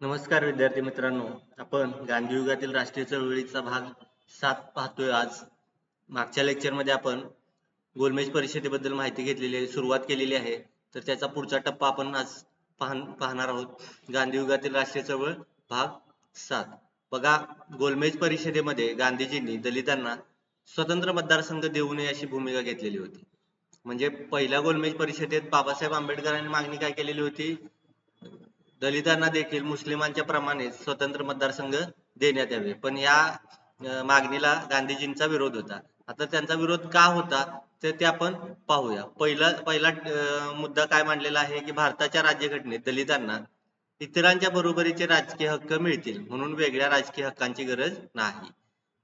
नमस्कार विद्यार्थी मित्रांनो. आपण गांधी युगातील राष्ट्रीय चळवळीचा भाग सात पाहतोय आज. मागच्या लेक्चरमध्ये आपण गोलमेज परिषदेबद्दल माहिती घेतलेली आहे सुरुवात केलेली आहे. तर त्याचा पुढचा टप्पा आपण आज पाहणार आहोत. गांधी युगातील राष्ट्रीय चळवळ भाग सात. बघा गोलमेज परिषदेमध्ये गांधीजींनी दलितांना स्वतंत्र मतदारसंघ देऊ नये अशी भूमिका घेतलेली होती. म्हणजे पहिल्या गोलमेज परिषदेत बाबासाहेब आंबेडकरांनी मागणी काय केलेली होती? दलितांना देखील मुस्लिमांच्या प्रमाणे स्वतंत्र मतदारसंघ देण्यात यावे. पण या मागणीला गांधीजींचा विरोध होता. आता त्यांचा विरोध का होता तर ते आपण पाहूया. पहिला पहिला मुद्दा काय मांडलेला आहे की भारताच्या राज्यघटनेत दलितांना इतरांच्या बरोबरीचे राजकीय हक्क मिळतील म्हणून वेगळ्या राजकीय हक्कांची गरज नाही.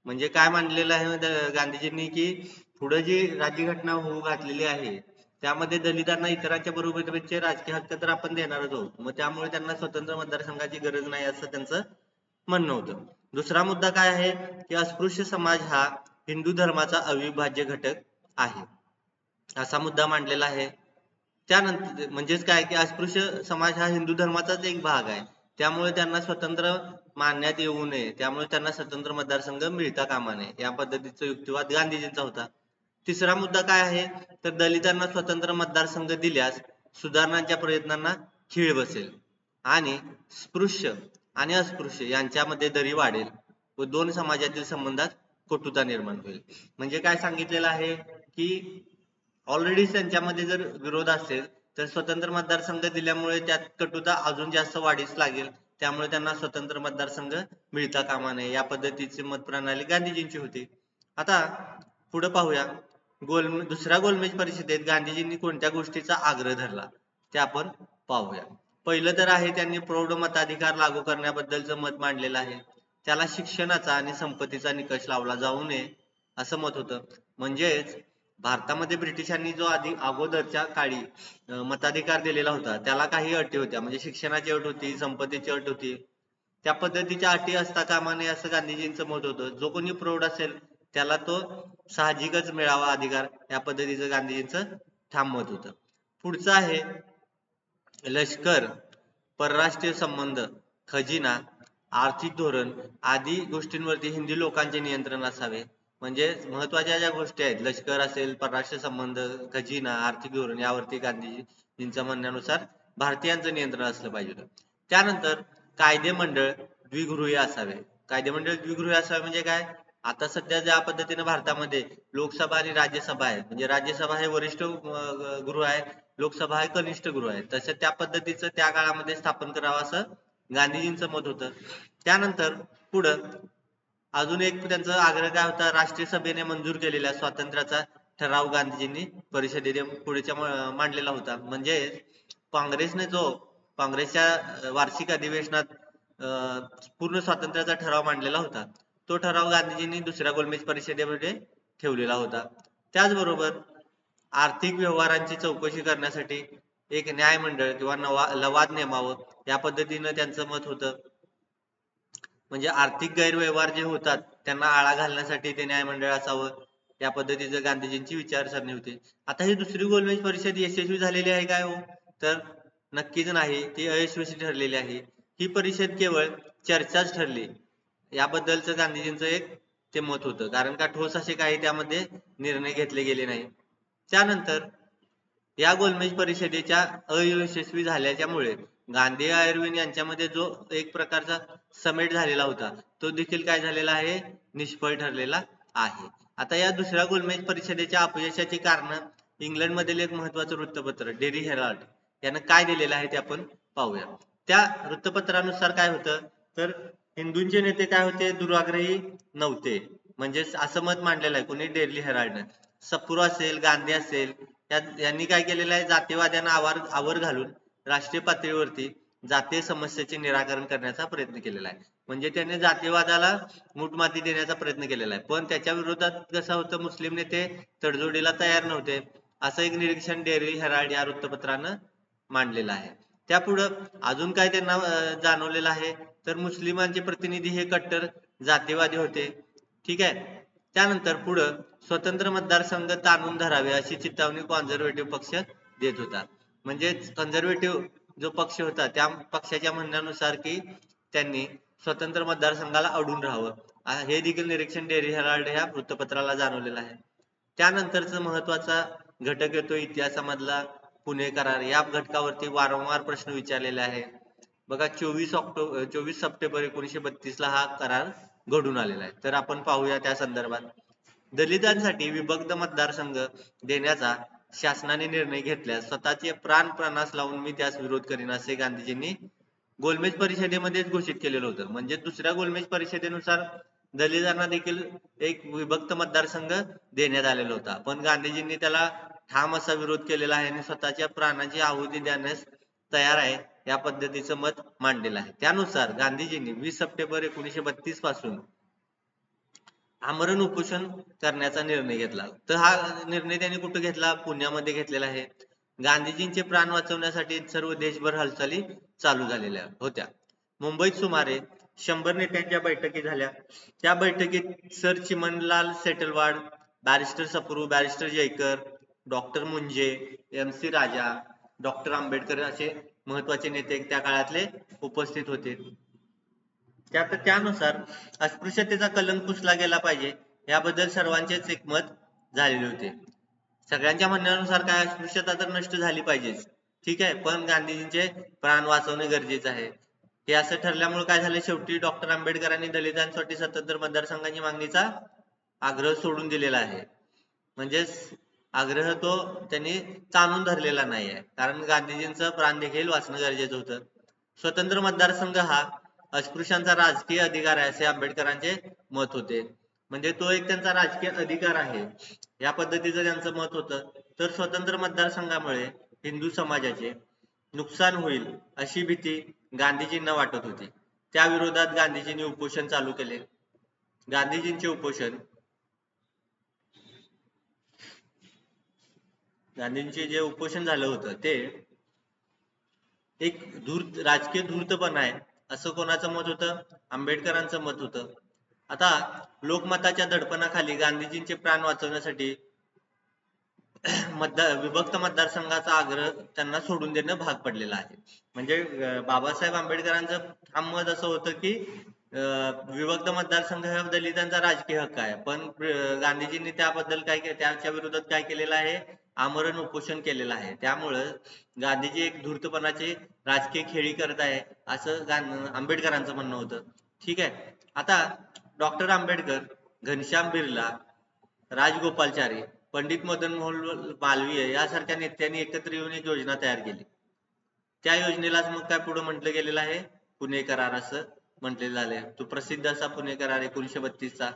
म्हणजे काय मांडलेलं आहे गांधीजींनी की पुढे जी राज्यघटना होऊ घातलेली आहे त्यामध्ये दलितांना इतरांच्या बरोबरीचे राजकीय हक्क तर आपण देणारच आहोत. मग त्यामुळे त्यांना स्वतंत्र मतदारसंघाची गरज नाही असं त्यांचं म्हणणं होतं. दुसरा मुद्दा काय आहे? की अस्पृश्य समाज हा हिंदू धर्माचा अविभाज्य घटक आहे. असा मुद्दा मांडलेला आहे. त्यानंतर म्हणजेच काय? की अस्पृश्य समाज हा हिंदू धर्माचाच एक भाग आहे. त्यामुळे त्यांना स्वतंत्र मानण्यात येऊ नये. त्यामुळे त्यांना स्वतंत्र मतदारसंघ मिळता कामा नये. या पद्धतीचा युक्तिवाद गांधीजींचा होता. तिसरा मुद्दा काय आहे? तर दलितांना स्वतंत्र मतदारसंघ दिल्यास सुधारणांच्या प्रयत्नांना खीळ बसेल आणि स्पृश्य आणि अस्पृश्य यांच्यामध्ये दरी वाढेल व दोन समाजातील संबंधात कटुता निर्माण होईल. म्हणजे काय सांगितलेलं आहे की ऑलरेडी त्यांच्यामध्ये जर विरोध असेल तर स्वतंत्र मतदारसंघ दिल्यामुळे त्यात कटुता अजून जास्त वाढीस लागेल. त्यामुळे त्यांना स्वतंत्र मतदारसंघ मिळता कामा नये. या पद्धतीची मत प्रणाली गांधीजींची होती. आता पुढे पाहूया. गोल दुसऱ्या गोलमेज परिषदेत गांधीजींनी कोणत्या गोष्टीचा आग्रह धरला? ते आपण पाहूया. पहिलं तर आहे त्यांनी प्रौढ मताधिकार लागू करण्याबद्दलचं मत मांडलेलं आहे. त्याला शिक्षणाचा आणि संपत्तीचा निकष लावला जाऊ नये असं मत होतं. म्हणजेच भारतामध्ये ब्रिटिशांनी जो आधी अगोदरच्या काळी मताधिकार दिलेला होता त्याला काही अटी होत्या. म्हणजे शिक्षणाची अट होती संपत्तीची अट होती. त्या पद्धतीच्या अटी असता कामा नये असं गांधीजींचं मत होतं. जो कोणी प्रौढ असेल त्याला तो साहजिकच मिळावा अधिकार या पद्धतीचं गांधीजींचं ठाम मत होतं. पुढचं आहे लष्कर परराष्ट्रीय संबंध खजिना आर्थिक धोरण आदी गोष्टींवरती हिंदी लोकांचे नियंत्रण असावे. म्हणजे महत्त्वाच्या ज्या गोष्टी आहेत लष्कर असेल परराष्ट्र संबंध खजिना आर्थिक धोरण यावरती गांधीजींच्या म्हणण्यानुसार भारतीयांचं नियंत्रण असलं पाहिजे होतं. त्यानंतर कायदे मंडळ द्विगृही असावे. कायदे मंडळ द्विगृही असावे म्हणजे काय? आता सध्या ज्या पद्धतीने भारतामध्ये लोकसभा आणि राज्यसभा आहे म्हणजे राज्यसभा हे वरिष्ठ गृह आहे लोकसभा हे कनिष्ठ गृह आहे. तसं त्या पद्धतीचं त्या काळामध्ये स्थापन करावं असं गांधीजींचं मत होतं. त्यानंतर पुढं अजून एक त्यांचा आग्रह काय होता राष्ट्रीय सभेने मंजूर केलेल्या स्वातंत्र्याचा ठराव गांधीजींनी परिषदेने पुढेच्या मांडलेला होता. म्हणजे काँग्रेसने जो काँग्रेसच्या वार्षिक अधिवेशनात अं, पूर्ण स्वातंत्र्याचा ठराव मांडलेला होता. तो ठराव गांधीजींनी दुसऱ्या गोलमेज परिषदेमध्ये ठेवलेला होता. त्याचबरोबर आर्थिक व्यवहारांची चौकशी करण्यासाठी एक न्याय मंडळ किंवा नवा लवाद नेमावं या पद्धतीनं त्यांचं मत होतं. म्हणजे आर्थिक गैरव्यवहार जे होतात त्यांना आळा घालण्यासाठी ते न्यायमंडळ असावं या पद्धतीचं गांधीजींची विचारसरणी होती. आता ही दुसरी गोलमेज परिषद यशस्वी झालेली आहे काय हो? तर नक्कीच नाही ती अयशस्वी ठरलेली आहे. ही परिषद केवळ चर्चाच ठरली. याबद्दलचं गांधीजींचं एक ते मत होतं. कारण का ठोस असे काही त्यामध्ये निर्णय घेतले गेले नाही. त्यानंतर या गोलमेज परिषदेच्या अयशस्वी झाल्याच्यामुळे गांधी आयर्विन यांच्यामध्ये जो एक प्रकारचा समेट झालेला होता तो देखील काय झालेला आहे? निष्फळ ठरलेला आहे. आता या दुसऱ्या गोलमेज परिषदेच्या अपयशाची कारण इंग्लंड मधील एक महत्वाचं वृत्तपत्र डेरी हेराल्ड यानं काय दिलेलं आहे ते आपण पाहूया. त्या वृत्तपत्रानुसार काय होतं? तर हिंदूंचे नेते काय होते? दुराग्रही नव्हते. म्हणजे असं मत मांडलेलं आहे कोणी? डेली हेराल्डनं. सप्रू असेल गांधी असेल यांनी काय केलेलं आहे? जातीवाद्यांना आवार आवर घालून राष्ट्रीय पातळीवरती जातीय समस्येचे निराकरण करण्याचा प्रयत्न केलेला आहे. म्हणजे त्यांनी जातीवादाला मुठमाती देण्याचा प्रयत्न केलेला आहे. पण त्याच्या विरोधात कसं होतं? मुस्लिम नेते तडजोडीला तयार नव्हते. असं एक निरीक्षण डेली हेराल्ड या वृत्तपत्रानं मांडलेलं आहे. त्यापुढं अजून काय त्यांना जाणवलेलं आहे? तर मुस्लिमांचे प्रतिनिधी हे कट्टर जातीवादी होते. ठीक आहे? त्यानंतर पुढं स्वतंत्र मतदारसंघ ताणून धरावे अशी चितावणी कॉन्झर्वेटिव्ह पक्ष देत होता. म्हणजेच कन्झर्वेटिव्ह जो पक्ष होता त्या पक्षाच्या म्हणण्यानुसार की त्यांनी स्वतंत्र मतदारसंघाला अडून राहावं. हे देखील निरीक्षण डेअरी हेराल्ड ह्या वृत्तपत्राला जाणवलेलं आहे. त्यानंतरचा महत्त्वाचा घटक येतो इतिहासामधला. पुणे करार या घटकावरती वारंवार प्रश्न विचारलेले आहे बघा चोवीस ऑक्टोबर चोवीस सप्टेंबर एकोणीशे बत्तीस ला हा करार घडून आलेला आहे. तर आपण पाहूया त्या संदर्भात. दलितांसाठी विभक्त मतदारसंघ देण्याचा शासनाने निर्णय घेतल्यास स्वतःचे प्राण प्राणास लावून मी त्यास विरोध करीन असे गांधीजींनी गोलमेज परिषदेमध्येच घोषित केलेलं होतं. म्हणजे दुसऱ्या गोलमेज परिषदेनुसार दलितांना देखील एक विभक्त मतदारसंघ देण्यात आलेला होता. पण गांधीजींनी त्याला ठाम असा विरोध केलेला आहे आणि स्वतःच्या प्राणाची आहुती देण्यास तयार आहे या पद्धतीचं मत मांडलेलं आहे. त्यानुसार गांधीजींनी वीस सप्टेंबर एकोणीशे बत्तीसपासून आमरण उपोषण करण्याचा निर्णय घेतला. तर हा निर्णय त्यांनी कुठे घेतला? पुण्यामध्ये घेतलेला आहे. गांधीजींचे प्राण वाचवण्यासाठी सर्व देशभर हालचाली चालू झालेल्या होत्या. मुंबईत सुमारे शंभर नेत्यांच्या बैठकी झाल्या. त्या बैठकीत sir Chimanlal Setalvad barrister Sapru barrister Jayakar doctor Moonje M C Raja doctor Ambedkar असे महत्त्वाचे नेते त्या काळातले उपस्थित होते. त्यात त्यानुसार अस्पृश्यतेचा कलंक पुसला गेला पाहिजे याबद्दल सर्वांचेच एकमत झालेले होते. सगळ्यांच्या म्हणण्यानुसार काय अस्पृश्यता तर नष्ट झाली पाहिजेच. ठीक आहे पण गांधीजींचे प्राण वाचवणे गरजेचे आहे. हे असं ठरल्यामुळे काय झालं? शेवटी डॉक्टर आंबेडकरांनी दलितांसाठी स्वतंत्र मतदारसंघाची मागणीचा आग्रह सोडून दिलेला आहे. म्हणजेच आग्रह तो त्यांनी ताणून धरलेला नाही आहे कारण गांधीजींचं प्राण देखील वाचणं गरजेचं होतं. स्वतंत्र मतदारसंघ हा अस्पृश्यांचा राजकीय अधिकार आहे असे आंबेडकरांचे मत होते. म्हणजे तो एक त्यांचा राजकीय अधिकार आहे. या पद्धतीचं त्यांचं मत होतं. तर स्वतंत्र मतदारसंघामुळे हिंदू समाजाचे नुकसान होईल अशी भीती गांधीजींना वाटत होती. त्या विरोधात गांधीजींनी उपोषण चालू केले. गांधीजींचे उपोषण गांधींचे जे उपोषण झालं होतं ते एक धूर्त राजकीय धूर्तपणा आहे असं कोणाचं मत होतं? आंबेडकरांचं मत होतं. आता लोकमताच्या दडपणाखाली गांधीजींचे प्राण वाचवण्यासाठी मतदार विभक्त मतदारसंघाचा आग्रह त्यांना सोडून देणं भाग पडलेलं आहे. म्हणजे बाबासाहेब आंबेडकरांचं ठाम मत असं होतं की विभक्त मतदारसंघ हा दलितांचा राजकीय हक्क आहे. पण गांधीजींनी त्याबद्दल काय त्याच्या विरोधात काय केलेलं आहे? आमरण उपोषण केलेलं आहे. त्यामुळं गांधीजी एक धूर्तपणाची राजकीय खेळी करत आहे असं आंबेडकरांचं म्हणणं होतं. ठीक आहे. आता डॉक्टर आंबेडकर घनश्याम बिर्ला राजगोपालचारी पंडित मदन मोहन मालवीय यासारख्या नेत्यांनी एकत्र येऊन एक योजना तयार केली. त्या योजनेलाच मग काय पुढे म्हटलं गेलेलं आहे? पुणे करार असं म्हटलेलं आहे. तो प्रसिद्ध असा पुणे करार एकोणीशे बत्तीसचा.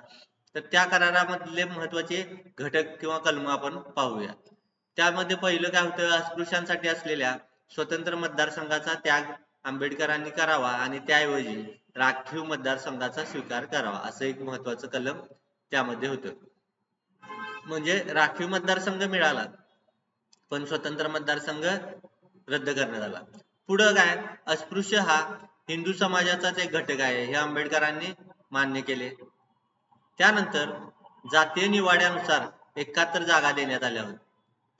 तर त्या करारामधले महत्त्वाचे घटक किंवा कलम आपण पाहूया. त्यामध्ये पहिलं काय होतं अस्पृश्यांसाठी असलेल्या स्वतंत्र मतदारसंघाचा त्याग आंबेडकरांनी करावा आणि त्याऐवजी राखीव मतदारसंघाचा स्वीकार करावा असं एक महत्वाचं कलम त्यामध्ये होतं. म्हणजे राखीव मतदारसंघ मिळाला पण स्वतंत्र मतदारसंघ रद्द करण्यात आला. पुढं काय? अस्पृश्य हा हिंदू समाजाचाच एक घटक आहे हे आंबेडकरांनी मान्य केले. त्यानंतर जातीय निवाड्यानुसार एकाहत्तर जागा देण्यात आल्या होत्या.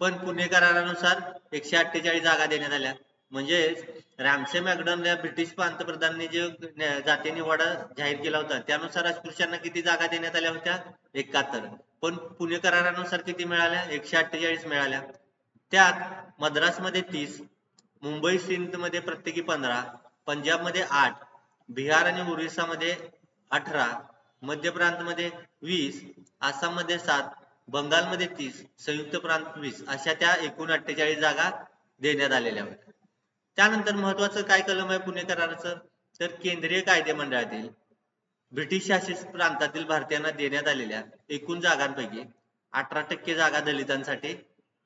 पण पुणे करारानुसार एकशे अठ्ठेचाळीस जागा देण्यात आल्या. म्हणजे रॅमसे मॅकडॉन या ब्रिटिश पंतप्रधानांनी जे जाती निवाडा जाहीर केला होता त्यानुसार अस्पृश्यांना किती जागा देण्यात आल्या होत्या? एकाहत्तर. पण पुणे करारानुसार किती मिळाल्या? एकशे अठ्ठेचाळीस मिळाल्या. त्यात मद्रासमध्ये तीस मुंबई सिंधमध्ये प्रत्येकी पंधरा पंजाबमध्ये आठ बिहार आणि ओरिसामध्ये अठरा मध्य प्रांतमध्ये वीस आसाममध्ये सात बंगालमध्ये तीस संयुक्त प्रांत वीस अशा त्या एकूण अठ्ठेचाळीस जागा देण्यात आलेल्या होत्या. त्यानंतर महत्वाचं काय कलम आहे पुणे कराराचं? तर केंद्रीय कायदे मंडळातील ब्रिटिश शासित प्रांतातील भारतीयांना देण्यात आलेल्या एकूण जागांपैकी अठरा टक्के जागा दलितांसाठी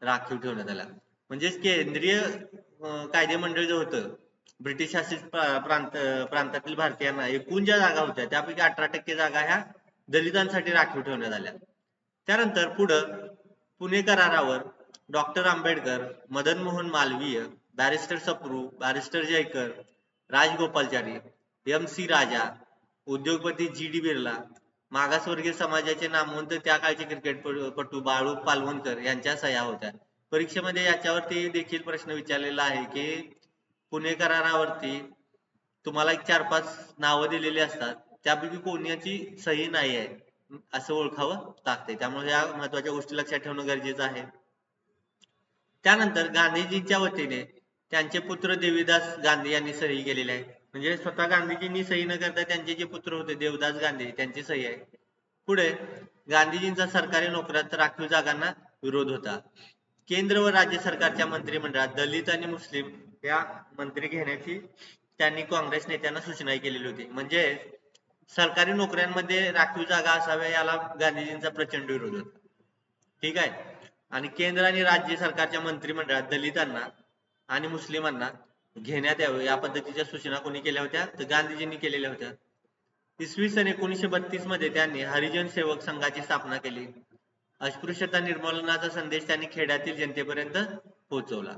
राखीव ठेवण्यात आल्या. म्हणजेच केंद्रीय कायदे मंडळ जे होतं ब्रिटिश शासित प्रांत प्रांतातील भारतीयांना एकूण ज्या जागा होत्या त्यापैकी अठरा टक्के जागा ह्या दलितांसाठी राखीव ठेवण्यात आल्या. त्यानंतर पुढं पुणे करारावर doctor Ambedkar Madan Mohan Malaviya barrister Sapru barrister Jayakar Rajagopalachari M C Raja उद्योगपती जी डी बिर्ला मागासवर्गीय समाजाचे नामवंत त्या काळचे क्रिकेटपटू बाळू पालवणकर यांच्या सह्या होत्या. परीक्षेमध्ये याच्यावरती देखील प्रश्न विचारलेला आहे की पुणे करारावरती तुम्हाला एक चार पाच नावं दिलेली असतात. त्यापैकी कोणाची सही नाही आहे? असं ओळखावं लागते त्यामुळे या महत्त्वाच्या गोष्टी लक्षात ठेवणं गरजेचं आहे. त्यानंतर गांधीजींच्या वतीने त्यांचे पुत्र देवीदास गांधी यांनी सही केलेली आहे. म्हणजे स्वतः गांधीजींनी सही न करता त्यांचे जे पुत्र होते देवदास गांधी त्यांची सही आहे. पुढे गांधीजींचा सरकारी नोकऱ्यात राखीव जागांना विरोध होता. केंद्र व राज्य सरकारच्या मंत्रिमंडळात दलित आणि मुस्लिम या मंत्री घेण्याची त्यांनी काँग्रेस नेत्यांना सूचना केलेली होती. म्हणजे सरकारी नोकऱ्यांमध्ये राखीव जागा असाव्या याला गांधीजींचा प्रचंड विरोध होता. ठीक आहे? आणि केंद्र आणि राज्य सरकारच्या मंत्रिमंडळात दलितांना आणि मुस्लिमांना घेण्यात यावं या पद्धतीच्या सूचना कोणी केल्या होत्या? तर गांधीजींनी केलेल्या होत्या. इसवी सन एकोणीसशे बत्तीसमध्ये त्यांनी हरिजन सेवक संघाची स्थापना केली. अस्पृश्यता निर्मूलनाचा संदेश त्यांनी खेड्यातील जनतेपर्यंत पोहोचवला.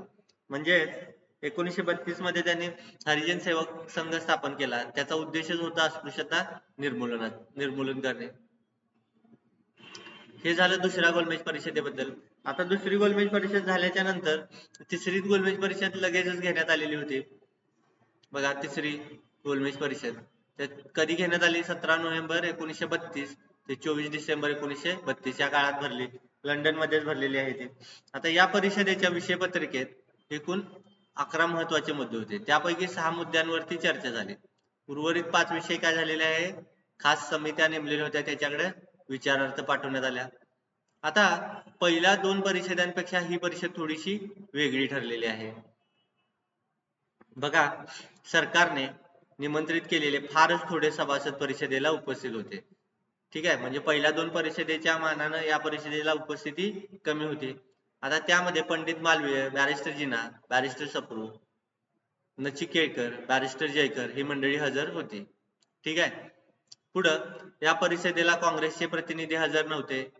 म्हणजे एकोणीसशे बत्तीसमध्ये त्यांनी हरिजन सेवक संघ स्थापन केला. त्याचा उद्देशच होता अस्पृश्यता निर्मूलनात निर्मूलन करणे. हे झालं दुसऱ्या गोलमेज परिषदेबद्दल. आता दुसरी गोलमेज परिषद झाल्याच्यानंतर तिसरी गोलमेज परिषद लगेचच घेण्यात आलेली होती. बघा तिसरी गोलमेज परिषद. कधी घेण्यात आली? सतरा नोव्हेंबर एकोणीसशे बत्तीस. ते चोवीस डिसेंबर एकोणीसशे बत्तीस. या काळात भरली. लंडन मध्येच भरलेली आहे ती. आता या परिषदेच्या विषय पत्रिकेत एकूण अकरा महत्त्वाचे मुद्दे होते. त्यापैकी सहा मुद्द्यांवरती चर्चा झाली. उर्वरित पाच विषय काय झालेले आहे? खास समित्या नेमलेल्या होत्या त्याच्याकडे विचारार्थ पाठवण्यात आल्या. आता पहिल्या दोन परिषदांपेक्षा ही परिषद थोडीशी वेगळी ठरलेली आहे. बघा सरकारने निमंत्रित केलेले फारच थोडे सभासद परिषदेला उपस्थित होते. ठीक आहे? म्हणजे पहिल्या दोन परिषदेच्या मानानं या परिषदेला उपस्थिती कमी होती. आता त्यामध्ये पंडित मालवीय बॅरिस्टर जिना बॅरिस्टर सप्रू नचिकेळकर बॅरिस्टर जयकर ही मंडळी हजर होती. ठीक आहे? पुढं या परिषदेला काँग्रेसचे प्रतिनिधी हजर नव्हते.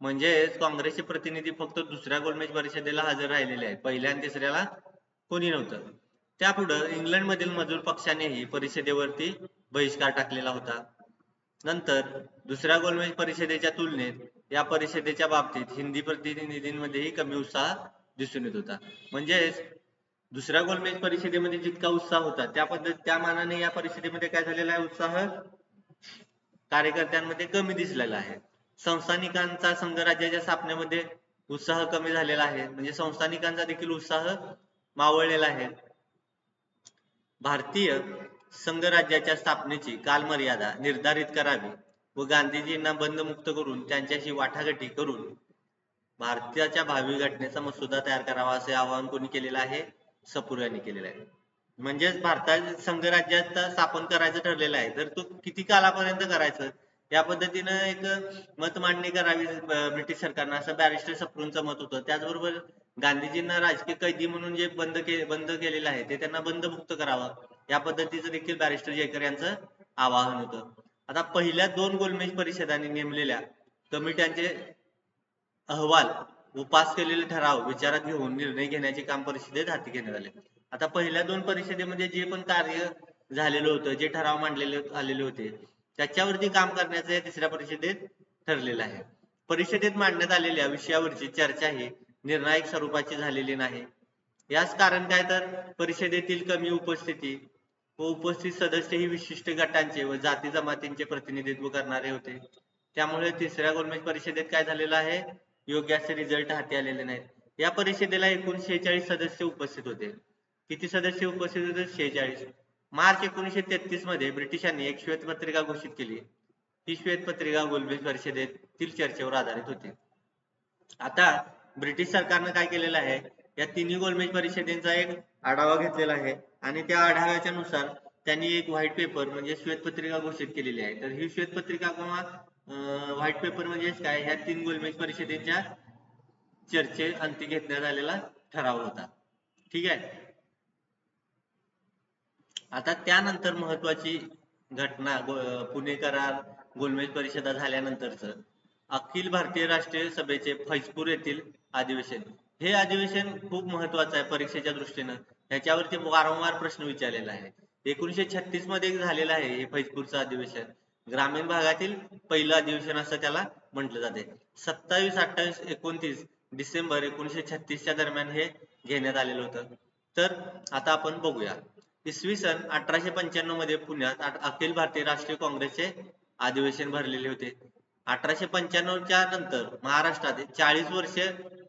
म्हणजेच काँग्रेसचे प्रतिनिधी फक्त दुसऱ्या गोलमेज परिषदेला हजर राहिलेले आहेत. पहिल्या आणि तिसऱ्याला कोणी नव्हतं. त्यापुढं इंग्लंडमधील मजूर पक्षानेही परिषदेवरती बहिष्कार टाकलेला होता. नंतर दुसऱ्या गोलमेज परिषदेच्या तुलनेत या परिषदेच्या बाबतीत हिंदी प्रतिनिधींमध्येही कमी उत्साह दिसून येत होता. म्हणजेच दुसऱ्या गोलमेज परिषदेमध्ये जितका उत्साह होता त्या पद्धत त्या मानाने या परिषदेमध्ये काय झालेला आहे? उत्साह कार्यकर्त्यांमध्ये कमी दिसलेला आहे. संस्थानिकांचा संघराज्याच्या स्थापनेमध्ये उत्साह कमी झालेला आहे. म्हणजे संस्थानिकांचा देखील उत्साह मावळलेला आहे. भारतीय संघराज्याच्या स्थापनेची कालमर्यादा निर्धारित करावी व गांधीजींना बंदमुक्त करून त्यांच्याशी वाटाघाटी करून भारताच्या भावी घटनेचा मसुदा तयार करावा असे आवाहन कोणी केलेलं आहे? सपूर यांनी केलेलं आहे. म्हणजेच भारतात संघराज्यात स्थापन करायचं ठरलेलं आहे. तर तो किती कालापर्यंत करायचं? या पद्धतीनं एक मत मांडणी करावी ब्रिटिश सरकारनं असं बॅरिस्टर सप्रूंचं मत होतं. त्याचबरोबर गांधीजींना राजकीय कैदी म्हणून जे बंद के बंद केलेलं आहे ते त्यांना बंदमुक्त करावं. या पद्धतीचं देखील बॅरिस्टर जयकर यांचं आवाहन होतं. आता पहिल्या दोन गोलमेज परिषदांनी नेमलेल्या कमिट्यांचे अहवाल उपास केलेले ठराव विचारात घेऊन निर्णय घेण्याचे काम परिषदेत हाती घेण्यात आले. आता पहिल्या दोन परिषदेमध्ये जे पण कार्य झालेलं होतं जे ठराव मांडलेले आलेले होते त्याच्यावरती काम करण्याचं या तिसऱ्या परिषदेत ठरलेलं आहे. परिषदेत मांडण्यात आलेल्या विषयावरची चर्चा ही निर्णायक स्वरूपाची झालेली नाही. याच कारण काय तर परिषदेतील कमी उपस्थिती व उपस्थित सदस्य ही विशिष्ट गटांचे व जाती जमातींचे प्रतिनिधित्व करणारे होते. त्यामुळे तिसऱ्या गोलमेज परिषदेत काय झालेलं आहे? योग्य असे रिझल्ट हाती आलेले नाहीत. या परिषदेला एकूण शेहेचाळीस सदस्य उपस्थित होते. किती सदस्य उपस्थित होते? शेहेचाळीस. मार्च एकोणीशे तेहतीसमध्ये ब्रिटिशांनी एक श्वेतपत्रिका घोषित केली. ही श्वेतपत्रिका गोलमेज परिषदेतील चर्चेवर आधारित होती. आता ब्रिटिश सरकारनं काय केलेलं आहे? या तिन्ही गोलमेज परिषदेचा एक आढावा घेतलेला आहे. आणि त्या आढाव्याच्या नुसार त्यांनी एक व्हाईट पेपर म्हणजे श्वेतपत्रिका घोषित केलेली आहे. तर ही श्वेतपत्रिका किंवा व्हाईट पेपर म्हणजे काय? ह्या तीन गोलमेज परिषदेच्या चर्चे अंती घेतण्यात आलेला ठराव होता. ठीक आहे? आता त्यानंतर महत्वाची घटना पुणे करार गोलमेज परिषदा झाल्यानंतरच अखिल भारतीय राष्ट्रीय सभेचे फैजपूर येथील अधिवेशन. हे अधिवेशन खूप महत्वाचं आहे परीक्षेच्या दृष्टीनं. ह्याच्यावरती वारंवार प्रश्न विचारलेला आहे. एकोणीशे छत्तीसमध्ये झालेलं आहे हे फैजपूरचं अधिवेशन. ग्रामीण भागातील पहिलं अधिवेशन असं त्याला म्हटलं जाते. सत्तावीस अठ्ठावीस एकोणतीस डिसेंबर एकोणीशे छत्तीसच्या दरम्यान हे घेण्यात आलेलं होतं. तर आता आपण बघूया. इसवी सन अठराशे पंच्याण्णवमध्ये पुण्यात अखिल भारतीय राष्ट्रीय काँग्रेसचे अधिवेशन भरलेले होते. अठराशे पंच्याण्णवच्या नंतर महाराष्ट्रात चाळीस वर्ष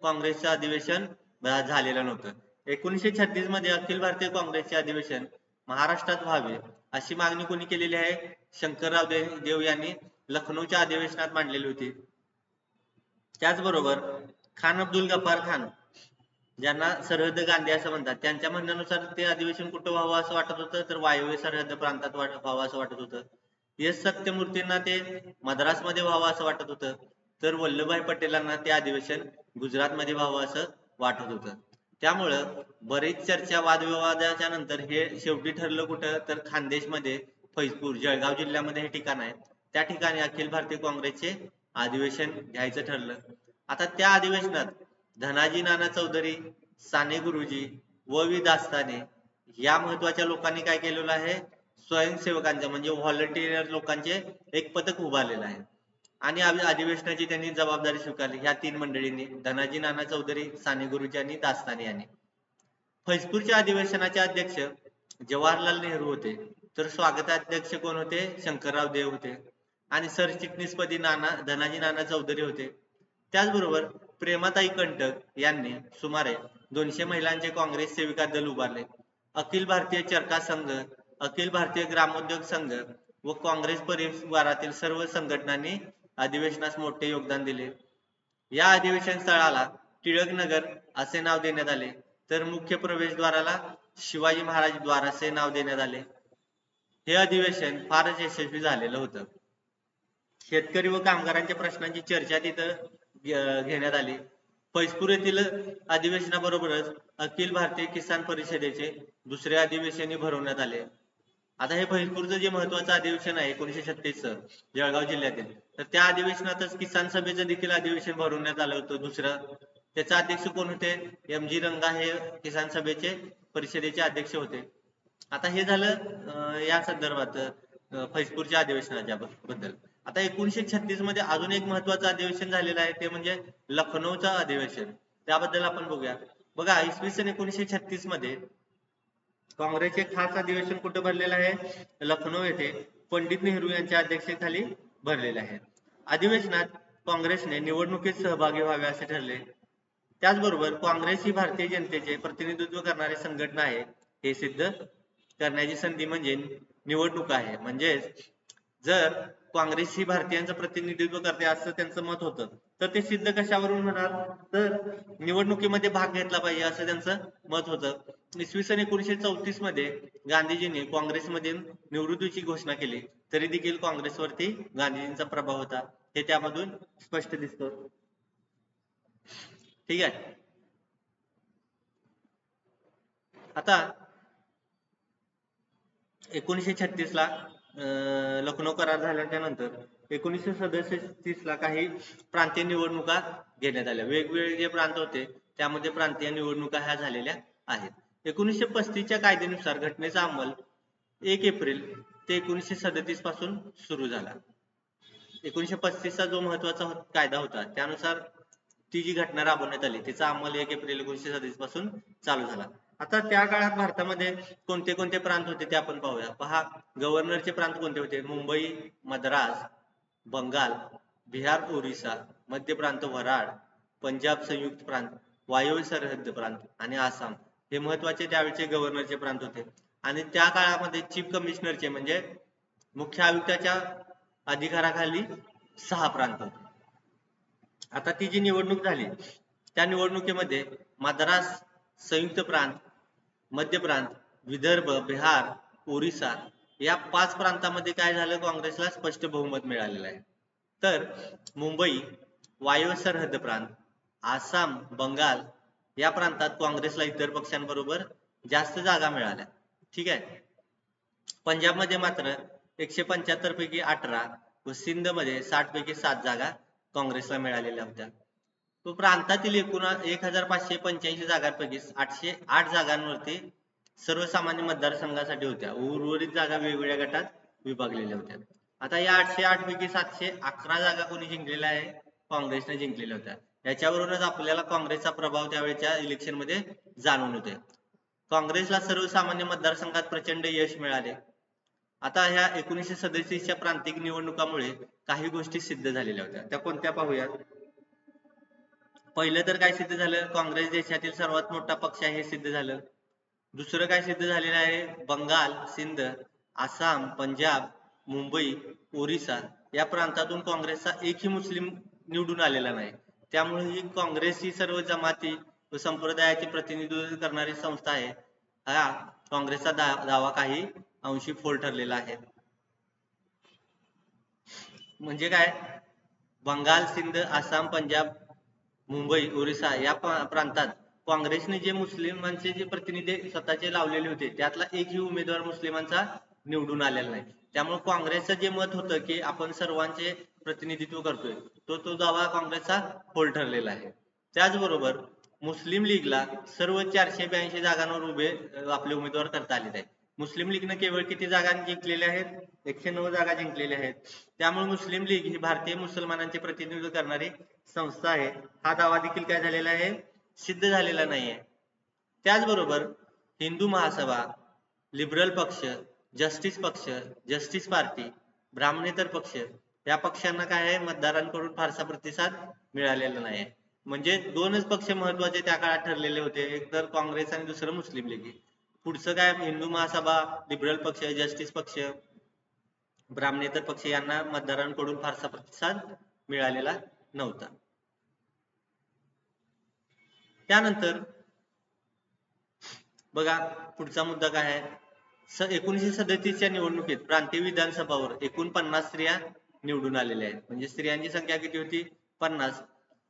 काँग्रेसचं अधिवेशन झालेलं नव्हतं. एकोणीसशे छत्तीसमध्ये अखिल भारतीय काँग्रेसचे अधिवेशन महाराष्ट्रात व्हावे अशी मागणी कोणी केलेली आहे? शंकरराव देव यांनी लखनौच्या अधिवेशनात मांडलेली होती. त्याचबरोबर खान अब्दुल गफार खान ज्यांना सरहद्द गांधी असं म्हणतात त्यांच्या म्हणण्यानुसार ते अधिवेशन कुठं व्हावं असं वाटत होतं? तर वायव्य सरहद्द प्रांतात व्हावं असं वाटत होतं. एस सत्यमूर्तींना ते मद्रासमध्ये व्हावं असं वाटत होतं. तर वल्लभभाई पटेलांना ते अधिवेशन गुजरातमध्ये व्हावं असं वाटत होतं. त्यामुळं बरीच चर्चा वादविवादाच्या नंतर हे शेवटी ठरलं कुठं? तर खानदेशमध्ये फैजपूर जळगाव जिल्ह्यामध्ये हे ठिकाण आहे. त्या ठिकाणी अखिल भारतीय काँग्रेसचे अधिवेशन घ्यायचं ठरलं. आता त्या अधिवेशनात धनाजी नाना चौधरी साने गुरुजी व वि दास्ताने या महत्त्वाच्या लोकांनी काय केलेलं आहे? स्वयंसेवकांचे म्हणजे व्हॉलंटियर लोकांचे एक पथक उभारलेलं आहे. आणि अधिवेशनाची त्यांनी जबाबदारी स्वीकारली. ह्या तीन मंडळींनी धनाजी नाना चौधरी साने गुरुजी आणि दास्तानी यांनी. फैजपूरच्या अधिवेशनाचे अध्यक्ष जवाहरलाल नेहरू होते. तर स्वागताध्यक्ष कोण होते? शंकरराव देव होते. आणि सरचिटणीसपदी नाना धनाजी नाना चौधरी होते. त्याचबरोबर प्रेमाताई कंटक यांनी सुमारे दोनशे महिलांचे काँग्रेस सेविका दल उभारले. अखिल भारतीय चरखा संघ अखिल भारतीय ग्रामोद्योग संघ व काँग्रेस परिवारातील सर्व संघटनांनी अधिवेशनास मोठे योगदान दिले. या अधिवेशन स्थळाला टिळक नगर असे नाव देण्यात आले. तर मुख्य प्रवेशद्वाराला शिवाजी महाराज द्वार असे नाव देण्यात आले. हे अधिवेशन फारच यशस्वी झालेलं होतं. शेतकरी व कामगारांच्या प्रश्नांची चर्चा तिथं घेण्यात आली. फैजपूर येथील अधिवेशनाबरोबरच अखिल भारतीय किसान परिषदेचे दुसरे अधिवेशनही भरवण्यात आले. आता हे फैजपूरचं जे महत्वाचं अधिवेशन आहे एकोणीशे छत्तीस जळगाव जिल्ह्यातील तर त्या अधिवेशनातच किसान सभेचं देखील अधिवेशन भरवण्यात आलं होतं दुसरं. त्याचे अध्यक्ष कोण होते? एम जी रंगा हे किसान सभेचे परिषदेचे अध्यक्ष होते. आता हे झालं या संदर्भात फैजपूरच्या अधिवेशनाच्या बद्दल. आता एकोणीशे छत्तीसमध्ये अजून एक महत्वाचं अधिवेशन झालेलं आहे ते म्हणजे लखनौचं अधिवेशन. त्याबद्दल आपण बघूया. बघा इसवी सन एकोणीशे छत्तीसमध्ये काँग्रेसचे खास अधिवेशन कुठे भरलेलं आहे? लखनौ येथे. पंडित नेहरू यांच्या अध्यक्षतेखाली भरलेले आहे. अधिवेशनात काँग्रेसने निवडणुकीत सहभागी व्हावे असे ठरले. त्याचबरोबर काँग्रेस ही भारतीय जनतेचे प्रतिनिधित्व करणारी संघटना आहे हे सिद्ध करण्याची संधी म्हणजे निवडणूक आहे. म्हणजेच जर काँग्रेस ही भारतीयांचं प्रतिनिधित्व करते असं त्यांचं मत होतं तर ते सिद्ध कशावरून होणार? तर निवडणुकीमध्ये भाग घेतला पाहिजे असं त्यांचं मत होतं. इसवी सन एकोणीशे चौतीसमध्ये गांधीजींनी काँग्रेसमधील निवृत्तीची घोषणा केली. तरी देखील काँग्रेसवरती गांधीजींचा प्रभाव होता. हे त्यामधून स्पष्ट दिसतं. ठीक आहे. आता एकोणीसशे छत्तीस ला लखनौ करार झाल्याच्यानंतर एकोणीसशे सदतीस ला काही प्रांतीय निवडणुका घेण्यात आल्या. वेगवेगळे जे प्रांत होते त्यामध्ये प्रांतीय निवडणुका ह्या झालेल्या आहेत. एकोणीसशे पस्तीसच्या कायद्यानुसार घटनेचा अंमल एक एप्रिल ते एकोणीसशे सदतीसपासून सुरू झाला. एकोणीसशे पस्तीसचा जो महत्त्वाचा कायदा होता त्यानुसार ती जी घटना राबवण्यात आली तिचा अंमल एक एप्रिल एकोणीसशे सदतीसपासून चालू झाला. आता त्या काळात भारतामध्ये कोणते कोणते प्रांत होते ते आपण पाहूया. पहा गव्हर्नरचे प्रांत कोणते होते? मुंबई मद्रास बंगाल बिहार ओरिसा मध्य प्रांत वराड पंजाब संयुक्त प्रांत वायव्य सरहद्द प्रांत आणि आसाम. हे महत्त्वाचे त्यावेळेचे गव्हर्नरचे प्रांत होते. आणि त्या काळामध्ये चीफ कमिशनरचे म्हणजे मुख्य आयुक्ताच्या अधिकाराखाली सहा प्रांत होते. आता ती जी निवडणूक झाली त्या निवडणुकीमध्ये मद्रास संयुक्त प्रांत मध्य प्रांत विदर्भ बिहार ओरिसा या पाच प्रांतामध्ये काय झालं? काँग्रेसला स्पष्ट बहुमत मिळालेलं आहे. तर मुंबई वायव्य सरहद्द प्रांत आसाम बंगाल या प्रांतात काँग्रेसला इतर पक्षांबरोबर जास्त जागा मिळाल्या. ठीक आहे? पंजाबमध्ये मात्र एकशे पंच्याहत्तर पैकी अठरा व सिंधमध्ये साठ पैकी सात जागा काँग्रेसला मिळालेल्या होत्या. तो प्रांतातील एकूण एक हजार पाचशे पंच्याऐंशी जागांपैकी आठशे आठ जागांवरती सर्वसामान्य मतदारसंघासाठी होत्या उर्वरित जागा वेगवेगळ्या गटात विभागलेल्या होत्या. आता या आठशे आठ पैकी सातशे अकरा जागा कोणी जिंकलेल्या आहे? काँग्रेसने जिंकलेल्या होत्या. याच्यावरूनच आपल्याला काँग्रेसचा प्रभाव त्यावेळेच्या इलेक्शनमध्ये जाणून होते काँग्रेसला सर्वसामान्य मतदारसंघात प्रचंड यश मिळाले. आता ह्या एकोणीसशे सदतीसच्या प्रांतिक निवडणुकामुळे काही गोष्टी सिद्ध झालेल्या होत्या. त्या कोणत्या पाहूयात? पहिलं तर काय सिद्ध झालं? काँग्रेस देशातील सर्वात मोठा पक्ष आहे हे सिद्ध झालं. दुसरं काय सिद्ध झालेलं आहे? बंगाल सिंध आसाम पंजाब मुंबई ओरिसा या प्रांतातून काँग्रेसचा एकही मुस्लिम निवडून आलेला नाही. त्यामुळे ही काँग्रेस ही सर्व जमाती व संप्रदायाचे प्रतिनिधित्व करणारी संस्था आहे. हा काँग्रेसचा दावा काही अंशी फोल ठरलेला आहे. म्हणजे काय? बंगाल सिंध आसाम पंजाब मुंबई ओरिसा या प्रांतात काँग्रेसने जे मुस्लिमांचे जे प्रतिनिधी स्वतःचे लावलेले होते त्यातला एकही उमेदवार मुस्लिमांचा निवडून आलेला नाही. त्यामुळे काँग्रेसचं जे मत होतं की आपण सर्वांचे प्रतिनिधित्व करतोय. तो तो दावा काँग्रेसचा फोल ठरलेला आहे. त्याचबरोबर मुस्लिम लीगला सर्व चारशे ब्याऐंशी जागांवर उभे आपले उमेदवार करता आलेले आहेत मुस्लिम लीगनं केवळ किती जागा जिंकलेल्या आहेत? एकशे नऊ जागा जिंकलेल्या आहेत. त्यामुळे मुस्लिम लीग ही भारतीय मुसलमानांचे प्रतिनिधित्व करणारी संस्था आहे. हा दावा देखील काय झालेला आहे? सिद्ध झालेला नाहीये. त्याचबरोबर हिंदू महासभा लिबरल पक्ष जस्टिस पक्ष जस्टिस पार्टी ब्राह्मणेतर पक्ष या पक्षांना काय आहे? मतदारांकडून फारसा प्रतिसाद मिळालेला नाही म्हणजे दोनच पक्ष महत्त्वाचे त्या काळात ठरलेले होते. एक तर काँग्रेस आणि दुसरं मुस्लिम लीग. पुढचं काय? हिंदू महासभा लिबरल पक्ष जस्टिस पक्ष ब्राह्मणेतर पक्ष यांना मतदारांकडून फारसा प्रतिसाद मिळालेला नव्हता. त्यानंतर बघा पुढचा मुद्दा काय आहे? एकोणीशे सदतीसच्या निवडणुकीत प्रांतीय विधानसभावर एकूण पन्नास स्त्रिया निवडून आलेले आहेत. म्हणजे स्त्रियांची संख्या किती होती? पन्नास.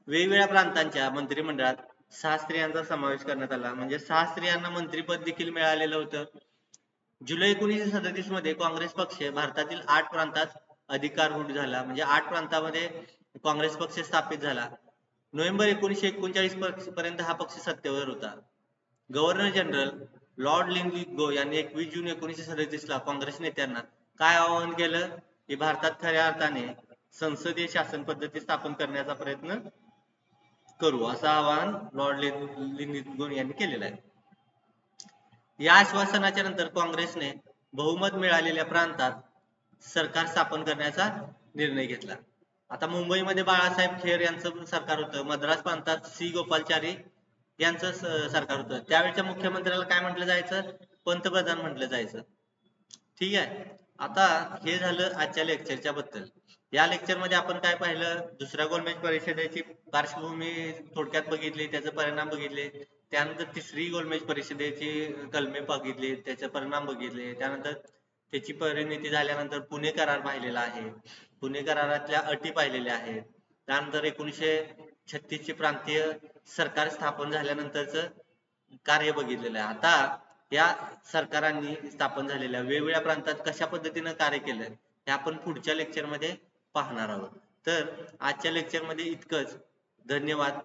वेगवेगळ्या प्रांतांच्या मंत्रिमंडळात सहा स्त्रियांचा समावेश करण्यात आला. म्हणजे सहा स्त्रियांना मंत्रीपद देखील मिळालेलं होतं. जुलै एकोणीसशे सदतीसमध्ये काँग्रेस पक्ष भारतातील आठ प्रांतात अधिकाररूढ झाला. म्हणजे आठ प्रांतामध्ये काँग्रेस पक्ष स्थापित झाला. नोव्हेंबर एकोणीसशे एकोणचाळीस पर्यंत हा पक्ष सत्तेवर होता. गव्हर्नर जनरल लॉर्ड लिंग गो यांनी एकवीस जून एकोणीसशे सदतीस ला काँग्रेस नेत्यांना काय आवाहन केलं? ही भारतात खऱ्या अर्थाने संसदीय शासन पद्धती स्थापन करण्याचा प्रयत्न करू असं आवाहन लॉर्ड लिंगो यांनी केलेलं आहे. या आश्वासनाच्या नंतर काँग्रेसने बहुमत मिळालेल्या प्रांतात सरकार स्थापन करण्याचा निर्णय घेतला. आता मुंबईमध्ये बाळासाहेब खेर यांचं सरकार होतं मद्रास प्रांतात सी. गोपालचारी यांचं सरकार होतं. त्यावेळच्या मुख्यमंत्र्याला काय म्हटलं जायचं? पंतप्रधान म्हटलं जायचं. ठीक आहे? आता हे झालं आजच्या लेक्चरच्या बद्दल. या लेक्चरमध्ये आपण काय पाहिलं? दुसऱ्या गोलमेज परिषदेची पार्श्वभूमी थोडक्यात बघितली त्याचे परिणाम बघितले. त्यानंतर तिसरी गोलमेज परिषदेची कलमे बघितली त्याचे परिणाम बघितले. त्यानंतर त्याची परिणिती झाल्यानंतर पुणे करार पाहिलेला आहे. पुणे करारातल्या अटी पाहिलेल्या आहेत. त्यानंतर एकोणीसशे छत्तीस चे प्रांतीय सरकार स्थापन झाल्यानंतरच कार्य बघितलेलं आहे. आता या सरकारांनी स्थापन झालेल्या वेगवेगळ्या प्रांतात कशा पद्धतीनं कार्य केलं हे आपण पुढच्या लेक्चरमध्ये पाहणार आहोत. तर आजच्या लेक्चरमध्ये इतकंच. धन्यवाद.